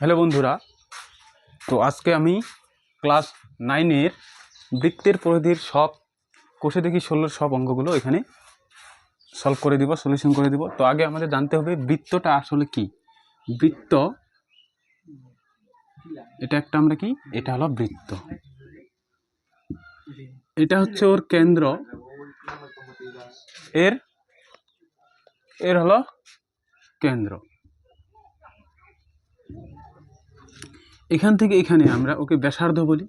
Hello বন্ধুরা, তো আজকে আমি ক্লাস নাইনের বৃত্তের পরিধির সব কোষে দেখি ষোলোর সব অঙ্কগুলো এখানে সলভ করে দিব সলিউশন করে দিব। তো আগে আমাদের জানতে হবে বৃত্তটা আসলে কি? বৃত্ত, এটা একটা আমরা কি? এটা হলো বৃত্ত। এটা হচ্ছে ওর কেন্দ্র। এর এর হলো কেন্দ্র। এখান থেকে এখানে আমরা ওকে ব্যাসার্ধ বলি।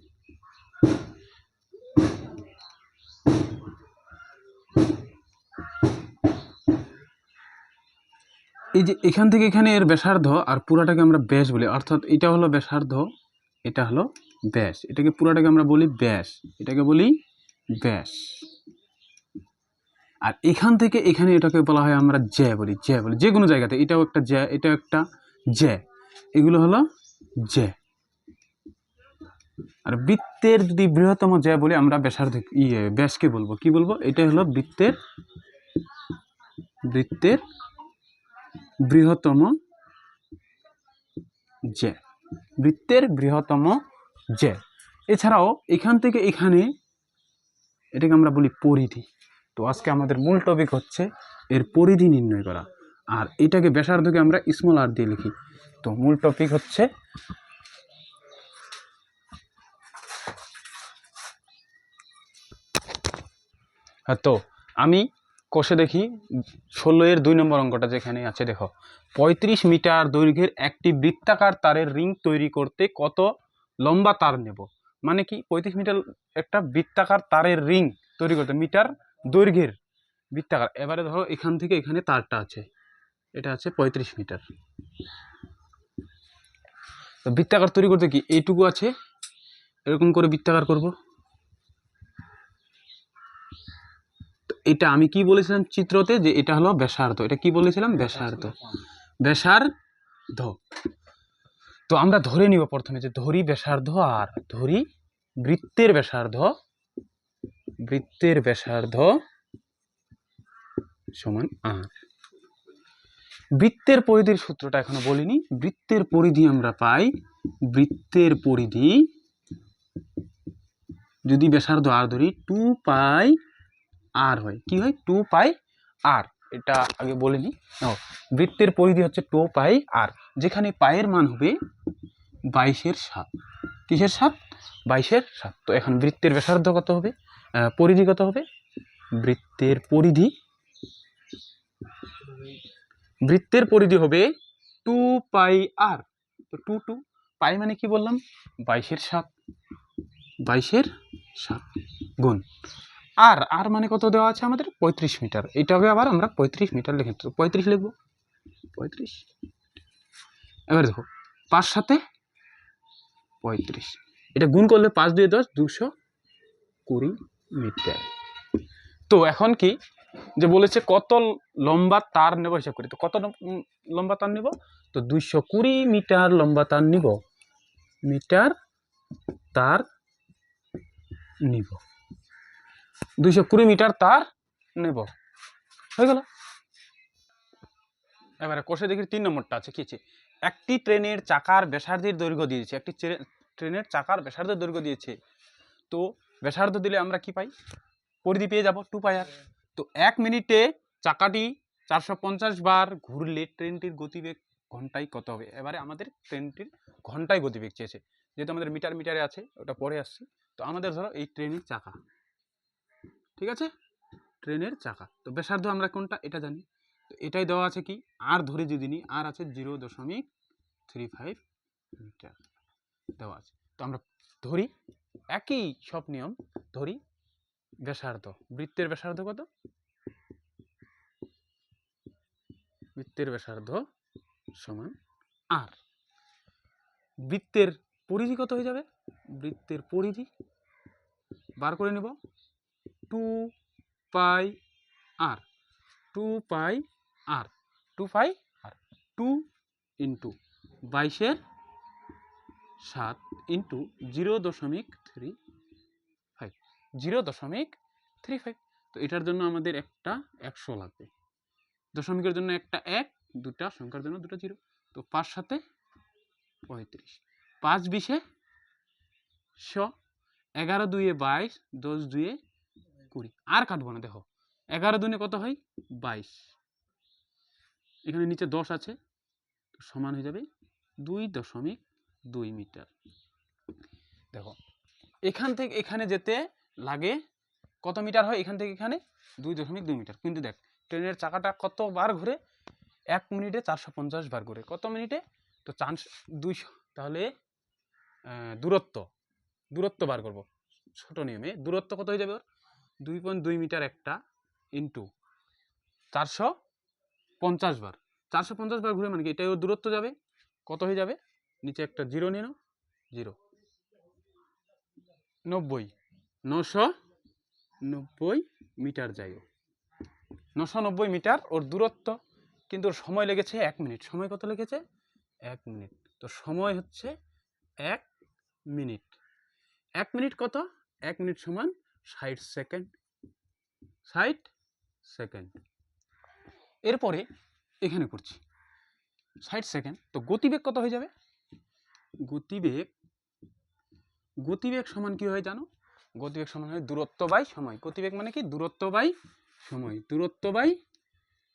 এই যে এখান থেকে এখানে এর ব্যাসার্ধ আর পুরাটাকে আমরা ব্যাস বলি, অর্থাৎ এটা হলো ব্যাসার্ধ, এটা হলো ব্যাস। এটাকে পুরাটাকে আমরা বলি ব্যাস, এটাকে বলি ব্যাস। আর এখান থেকে এখানে এটাকে বলা হয় আমরা জ্যা বলি জ্যা বলি। যে কোনো জায়গাতে এটাও একটা জ্যা, এটাও একটা জ্যা। এগুলো হলো জ্যা। আর বৃত্তের যদি বৃহত্তম জ্যা বলি আমরা ব্যাসার্ধ ইয়ে ব্যাসকে বলব। কি বলব? এটা হলো বৃত্তের বৃত্তের বৃহত্তম জ্যা। বৃত্তের বৃহত্তম জ্যা। এছাড়াও এখান থেকে এখানে এটাকে আমরা বলি পরিধি। তো আজকে আমাদের মূল টপিক হচ্ছে এর পরিধি নির্ণয় করা। আর এটাকে ব্যাসার্ধকে আমরা স্মল আর দিয়ে লিখি। তো মূল টপিক হচ্ছে তো আমি কষে দেখি ষোলো এর দুই নম্বর অঙ্কটা যেখানে আছে, দেখো। পঁয়ত্রিশ মিটার দৈর্ঘ্যের একটি বৃত্তাকার তারের রিং তৈরি করতে কত লম্বা তার নেব? মানে কি, পঁয়ত্রিশ মিটার একটা বৃত্তাকার তারের রিং তৈরি করতে, মিটার দৈর্ঘ্যের বৃত্তাকার। এবারে ধরো এখান থেকে এখানে তারটা আছে, এটা আছে পঁয়ত্রিশ মিটার। তো বৃত্তাকার তৈরি করতে কি, এইটুকু আছে? এরকম করে বৃত্তাকার করব। এটা আমি কি বলেছিলাম চিত্রতে? যে এটা হলো ব্যাসার্ধ। এটা কি বলেছিলাম? ব্যাসার্ধ। ব্যাসার্ধ। তো আমরা ধরে নিব প্রথমে যে ধরি ব্যাসার্ধ আর ধরি বৃত্তের ব্যাসার্ধ। বৃত্তের ব্যাসার্ধ সমান আর। বৃত্তের পরিধির সূত্রটা এখনও বলিনি। বৃত্তের পরিধি আমরা পাই, বৃত্তের পরিধি যদি ব্যাসার্ধ আর ধরি টু পাই আর হয়। কি হয়? টু পাই আর এটা আগে বলিনি ও বৃত্তের পরিধি হচ্ছে টু পাই আর যেখানে পায়ের মান হবে বাইশের সাত। কিসের সাত? বাইশের সাত। তো এখন বৃত্তের ব্যাসার্ধ কত হবে? পরিধি কত হবে? বৃত্তের পরিধি বৃত্তের পরিধি হবে টু পাই আর তো টু টু পাই মানে কি বললাম? বাইশের সাত। বাইশের সাত। গুণ। আর আর মানে কত দেওয়া আছে আমাদের? পঁয়ত্রিশ মিটার। এটাকে আবার আমরা পঁয়ত্রিশ মিটার লিখে পঁয়ত্রিশ লিখব? পঁয়ত্রিশ? এবার দেখো, পাঁচ সাথে পঁয়ত্রিশ। এটা গুণ করলে পাঁচ দুই দশ, দুশো কুড়ি মিটার। তো এখন কি? যে বলেছে কত লম্বা তার নেব, হিসাব করি। তো কত লম্বা তার নিব? তো দুইশো কুড়ি মিটার লম্বা তার নিব। মিটার তার নিব। দুইশো কুড়ি মিটার তার নেব। হয়ে গেল। এবারে কোষে দেখি তিন নম্বরটা আছে, কি আছে? একটি ট্রেনের চাকার ব্যাসার্ধের দৈর্ঘ্য দিয়েছে, একটি ট্রে- ট্রেনের চাকার ব্যাসার্ধের দৈর্ঘ্য দিয়েছে। তো ব্যাসার্ধ দিলে আমরা কি পাই? পরিধি পেয়ে যাব টু পাই আর। তো এক মিনিটে চাকাটি চারশো পঞ্চাশ বার ঘুরলে ট্রেনটির গতিবেগ ঘন্টায় কত হবে? এবারে আমাদের ট্রেনটির ঘন্টায় গতিবেগ চেয়েছে। যেহেতু আমাদের মিটার মিটারে আছে, ওটা পরে আসছি। তো আমাদের ধরো এই ট্রেনের চাকা। ঠিক আছে? ট্রেনের চাকা। তো ব্যাসার্ধ আমরা কোনটা? এটা জানি। তো এটাই দেওয়া আছে কি? আর ধরে যদি নিই, আর আছে জিরো দশমিক থ্রি ফাইভ মিটার দেওয়া আছে। তো আমরা ধরি, একই সব নিয়ম, ধরি ব্যাসার্ধ। বৃত্তের ব্যাসার্ধ কত? বৃত্তের ব্যাসার্ধ সমান আর। বৃত্তের পরিধি কত হয়ে যাবে? বৃত্তের পরিধি বার করে নেব। Two pi r. Two pi r. Two pi r. Two into বাইশের সাত ইন্টু জিরো দশমিক থ্রি ফাইভ। জিরো দশমিক থ্রি ফাইভ। তো এটার জন্য আমাদের একটা একশো লাগবে। দশমিকের জন্য একটা এক, দুটা, সংখ্যার জন্য দুটো জিরো। তো পাঁচ সাথে পঁয়ত্রিশ। পাঁচ বিশে শ। এগারো দুইয়ে বাইশ, দশ দুইয়ে কুড়ি আর কাটবো না, দেখো। এগারো দুনে কত হয়? বাইশ। এখানে নিচে দশ আছে সমান হয়ে যাবে দুই দশমিক দুই মিটার। দেখো, এখান থেকে এখানে যেতে লাগে কত মিটার হয়? এখান থেকে এখানে দুই দশমিক দুই মিটার। কিন্তু দেখ, ট্রেনের চাকাটা কতবার ঘুরে? এক মিনিটে চারশো পঞ্চাশ বার ঘুরে। কত মিনিটে? তো চান্স দুইশো। তাহলে দূরত্ব। দূরত্ব বার করব। ছোট নিয়মে। দূরত্ব কত হয়ে যাবে ওর? দুই পয়েন্ট দুই মিটার একটা ইন্টু চারশো পঞ্চাশ বার। চারশো পঞ্চাশ বার ঘুরে মানে কি? এটাই ওর দূরত্ব যাবে। কত হয়ে যাবে? নিচে একটা জিরো নিয়ে জিরো নব্বই। নশো নব্বই মিটার যাই ও নশো নব্বই মিটার ওর দূরত্ব। কিন্তু ওর সময় লেগেছে এক মিনিট। সময় কত লেগেছে? এক মিনিট। তো সময় হচ্ছে এক মিনিট। এক মিনিট কত? এক মিনিট সমান ষাট সেকেন্ড ষাট সেকেন্ড। এরপরে এখানে করছি, ষাট সেকেন্ড। তো গতিবেগ কত হয়ে যাবে? গতিবেগ গতিবেগ সমান কি হয় জানো? গতিবেগ সমান হয় দূরত্ব বাই সময়। গতিবেগ মানে কি? দূরত্ব বাই সময়। দূরত্ব বাই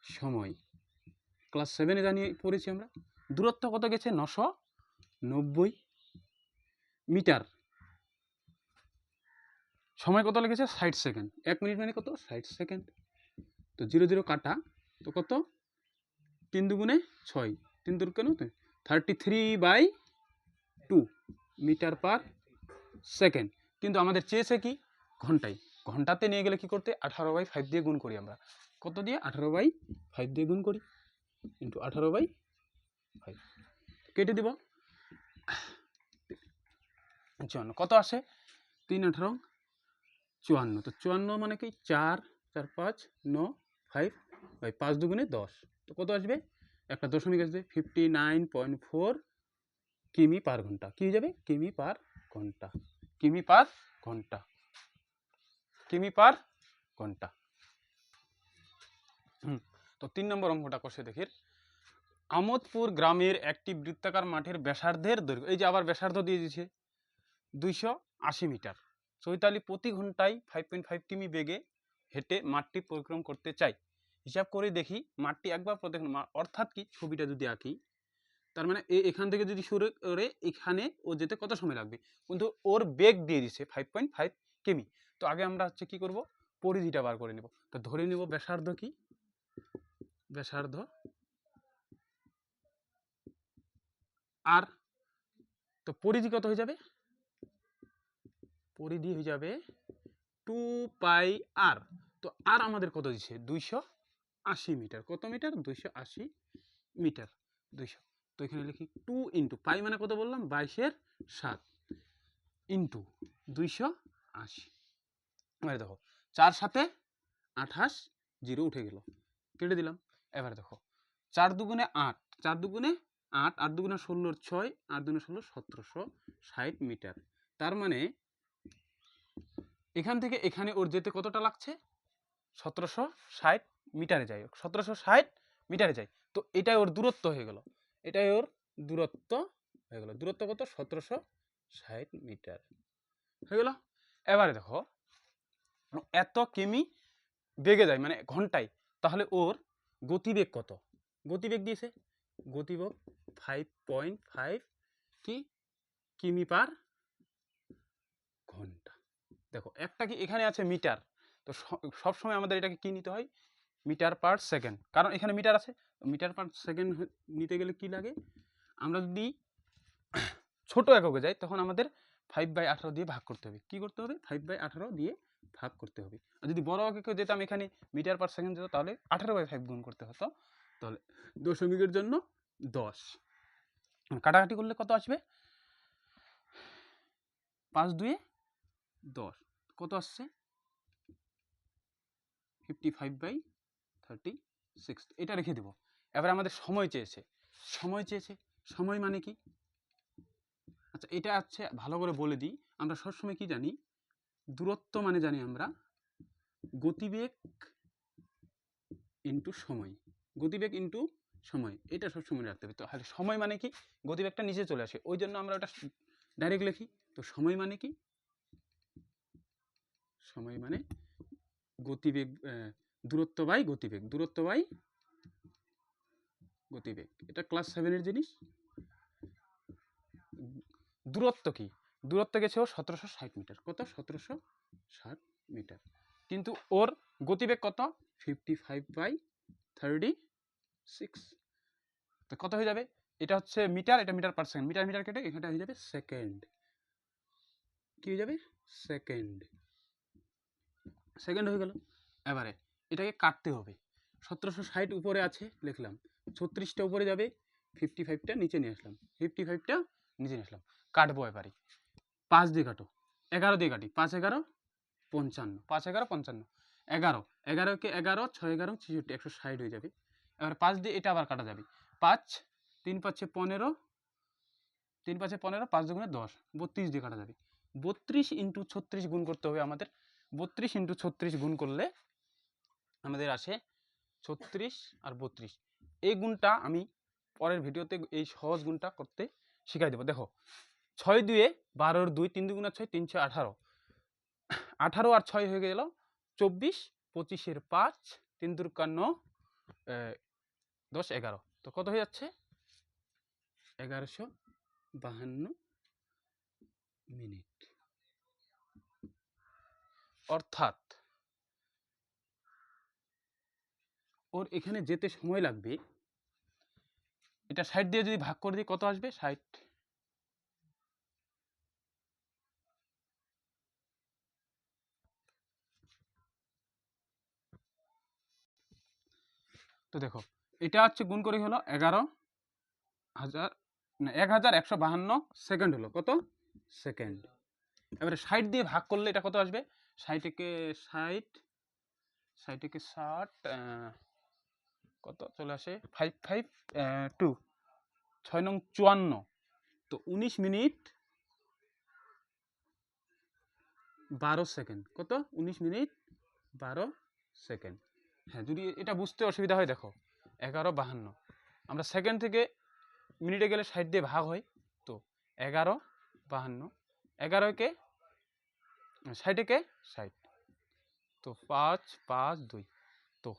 সময়। ক্লাস সেভেনে জানিয়ে পড়েছি আমরা। দূরত্ব কত গেছে? নশো নব্বই মিটার। সময় কত লেগেছে? ষাট সেকেন্ড। এক মিনিট মানে কত? ষাট সেকেন্ড। তো জিরো জিরো কাটা, তো কত? তিন দুগুণে ছয়। তিন দু কেন? Thirty three by two metre per second কিন্তু আমাদের চেয়েছে কি? ঘন্টায়। ঘন্টাতে নিয়ে গেলে কি করতে? আঠারো বাই ফাইভ দিয়ে গুণ করি আমরা। কত দিয়ে? আঠারো বাই ফাইভ দিয়ে গুণ করি। ইন্টু আঠারো বাই ফাইভ কেটে দিব। কত আসে? তিন আঠারো। চুয়ান্ন। তো চুয়ান্ন মানে কি? চার চার, পাঁচ, ন ফাইভ বাই পাঁচ দুগুণে দশ। তো কত আসবে? একটা দশমিক আসবে ফিফটি নাইন পয়েন্ট ফোর কিমি পার ঘণ্টা। কী যাবে? কিমি পার ঘণ্টা। কিমি পার ঘণ্টা। কিমি পার ঘণ্টা। তো তিন নম্বর অঙ্কটা কষে দেখি। আমোদপুর গ্রামের একটি বৃত্তাকার মাঠের ব্যাসার্ধের দৈর্ঘ্য এই যে আবার ব্যাসার্ধ দিয়ে দিয়েছে। দুইশো আশি মিটার। চৈতালি প্রতি ঘন্টায় ফাইভ পয়েন্ট ফাইভ কিমি বেগে হেঁটে মাঠটি পরিক্রম করতে চাই হিসাব করে দেখি মাঠটি একবার প্রতি ঘন্টা- মা- অর্থাৎ কি ছবিটা যদি আঁকি, তার মানে এ এখান থেকে যদি শুরু করে এখানে ও যেতে কত সময় লাগবে? কিন্তু ওর বেগ দিয়ে দিছে ফাইভ পয়েন্ট ফাইভ কেমি তো আগে আমরা হচ্ছে কি করব? পরিধিটা বার করে নেব। তো ধরে নেব ব্যাসার্ধ কি? ব্যাসার্ধ আর, তো পরিধি কত হয়ে যাবে? পরিধি হয়ে যাবে টু পাই আর তো আর আমাদের কত দিচ্ছে? দুইশো আশি মিটার। কত মিটার? দুইশো আশি মিটার। দুইশো। তো এখানে লিখি টু ইন্টু পাই মানে কত বললাম? বাইশের সাত। ইন্টু দুইশো আশি। এবারে দেখো, চার সাথে আঠাশ জিরো উঠে গেল। কেটে দিলাম। এবারে দেখো, চার দুগুণে আট। চার দুগুণে আট আট দুগুণে ষোলোর ছয়, আট দুগুণে ষোলো সতেরোশো ষাট মিটার। তার মানে এখান থেকে এখানে ওর যেতে কতটা লাগছে? সতেরোশো ষাট মিটারে যাই সতেরোশো ষাট মিটারে যাই। তো এটাই ওর দূরত্ব হয়ে গেল। এটাই ওর দূরত্ব হয়ে গেল। দূরত্ব কত? সতেরোশো ষাট মিটার। হয়ে গেল? এবারে দেখো, এত কিমি বেগে যায় মানে ঘন্টায়, তাহলে ওর গতিবেগ কত? গতিবেগ দিয়েছে? গতিবেগ ফাইভ পয়েন্ট ফাইভ কি? কিমি পার দেখো, একটা কি এখানে আছে মিটার? তো সব সময় আমাদের এটাকে কি নিতে হয়? Metre per second. কারণ এখানে মিটার আছে। মিটার পার সেকেন্ড নিতে গেলে কি লাগে? আমরা যদি ছোট এককে যাই, তখন আমাদের ফাইভ বাই আঠারো দিয়ে ভাগ করতে হবে। কি করতে হবে? ফাইভ বাই আঠারো দিয়ে ভাগ করতে হবে। আর যদি বড় এককে যেতাম এখানে মিটার পার সেকেন্ড যেত, তাহলে আঠারো বাই ফাইভ গুণ করতে হতো। তাহলে দশমিকের জন্য দশ। কাটাকাটি করলে কত আসবে? পাঁচ দুয়ে দশ। কত আসছে? Fifty five by thirty six এটা রেখে দেবো। এবার আমাদের সময় চেয়েছে। সময় চেয়েছে। সময় মানে কি? আচ্ছা এটা আছে ভালো করে বলে দিই। আমরা সবসময় কি জানি? দূরত্ব মানে জানি আমরা গতিবেগ ইন্টু সময়। গতিবেগ ইন্টু সময়। এটা সব সময় রাখতে হবে। তো সময় মানে কি? গতিবেগটা নিচে চলে আসে। ওই জন্য আমরা ওটা ডাইরেক্ট লিখি। তো সময় মানে কি? সময় মানে গতিবেগ দূরত্ব বাই গতিবেগ, দূরত্ব বাই গতিবেগ। এটা ক্লাস সেভেনের জিনিস। দূরত্ব কি? দূরত্ব গেছে ও সতেরোশো ষাট মিটার। কত? সতেরোশো ষাট মিটার। কিন্তু ওর গতিবেগ কত? Fifty five by thirty six তো কত হয়ে যাবে? এটা হচ্ছে মিটার, এটা metre per second. Metre metre কেটে এখানটা হয়ে যাবে সেকেন্ড। কি হয়ে যাবে? সেকেন্ড। সেকেন্ড হয়ে গেল। এবারে এটাকে কাটতে হবে। সতেরোশো ষাট উপরে আছে, লিখলাম। ছত্রিশটা উপরে যাবে ফিফটি ফাইভটা নিচে নিয়ে আসলাম। ফিফটি ফাইভটা নিচে নিয়ে আসলাম। কাটবো এবারে। পাঁচ দিয়ে কাটো। এগারো দিয়ে কাটি। পাঁচ এগারো, পঞ্চান্ন। পাঁচ এগারো, পঞ্চান্ন। এগারো। এগারোকে এগারো, ছয় এগারো, ছেষট্টি, একশো ষাট হয়ে যাবে। এবার পাঁচ দিয়ে এটা আবার কাটা যাবে। পাঁচ, তিন পাঁচে পনেরো, তিন পাঁচে পনেরো, পাঁচ দুগুণে দশ। বত্রিশ দিয়ে কাটা যাবে। বত্রিশ ইন্টু ছত্রিশ গুণ করতে হবে আমাদের বত্রিশ ইন্টু ছত্রিশ গুণ করলে আমাদের আসে ছত্রিশ আর বত্রিশ। এই গুণটা আমি পরের ভিডিওতে এই সহজ গুণটা করতে শিখাই দেবো। দেখো, ছয় দুয়ে বারোর দুই, তিন দুগুণা ছয়, তিন ছয়, আঠারো। আঠারো আর ছয় হয়ে গেল চব্বিশ পঁচিশের পাঁচ, তিন দুর্কান্ন দশ, এগারো। তো কত হয়ে যাচ্ছে? এগারোশো বাহান্ন মিনিট। অর্থাৎ ওর এখানে যেতে সময় লাগবে। এটা ষাট দিয়ে যদি ভাগ করে দিই, কত আসবে? ষাট। তো দেখো, এটা হচ্ছে গুণ করে হলো এগারো হাজার, না, এক হাজার একশো বাহান্ন সেকেন্ড হলো। কত? সেকেন্ড। এবারে ষাট দিয়ে ভাগ করলে এটা কত আসবে? ষাটকে ষাট ষাটকে ষাট কত চলে আসে? ফাইভ ফাইভ টু ছয় নং চুয়ান্ন। তো উনিশ মিনিট বারো সেকেন্ড। কত? উনিশ মিনিট বারো সেকেন্ড। হ্যাঁ যদি এটা বুঝতে অসুবিধা হয়, দেখো, এগারো বাহান্ন। আমরা সেকেন্ড থেকে মিনিটে গেলে ষাট দিয়ে ভাগ হয়, তো এগারো বাহান্ন। এগারোকে ষাটকে ষাট। তো পাঁচ পাঁচ, দুই। তো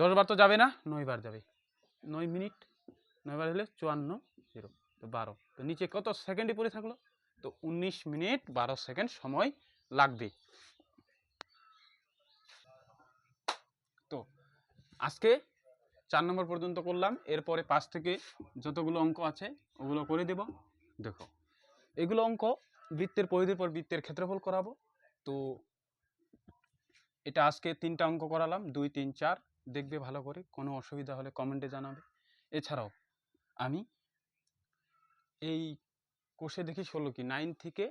দশ বার তো যাবে না, নয় বার যাবে। নয় মিনিট, নয় বার হলে চুয়ান্ন, জিরো, তো বারো। তো নিচে কত সেকেন্ডই পড়ে থাকল? তো উনিশ মিনিট, বারো সেকেন্ড সময় লাগবে। তো আজকে চার নম্বর পর্যন্ত করলাম। এরপরে পাঁচ থেকে যতগুলো অঙ্ক আছে, ওগুলো করে দেব। দেখো, এগুলো অঙ্ক বৃত্তের পরিধির পর বৃত্তের ক্ষেত্রফল করাবো। তো এটা আজকে তিনটা অঙ্ক করালাম, দুই, তিন, চার। দেখবে ভালো করে, কোনো অসুবিধা হলে কমেন্টে জানাবে। এছাড়াও, আমি এই কোর্সে দেখি ষোলো কি নাইন থেকে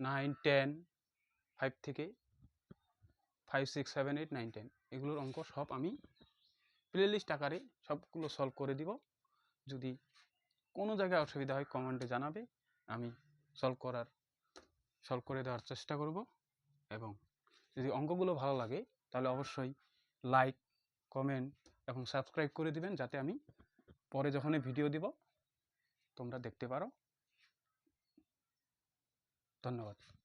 নাইন টেন ফাইভ থেকে five six seven eight nine ten এগুলোর অঙ্ক সব আমি প্লেলিস্ট আকারে সবগুলো সলভ করে দিব। যদি কোনো জায়গায় অসুবিধা হয় কমেন্টে জানাবে। আমি সলভ করার সলভ করে দেওয়ার চেষ্টা করব এবং যদি অঙ্কগুলো ভালো লাগে, তাহলে অবশ্যই লাইক কমেন্ট এবং সাবস্ক্রাইব করে দিবেন যাতে আমি পরে যখনই ভিডিও দিব, তোমরা দেখতে পারো। ধন্যবাদ।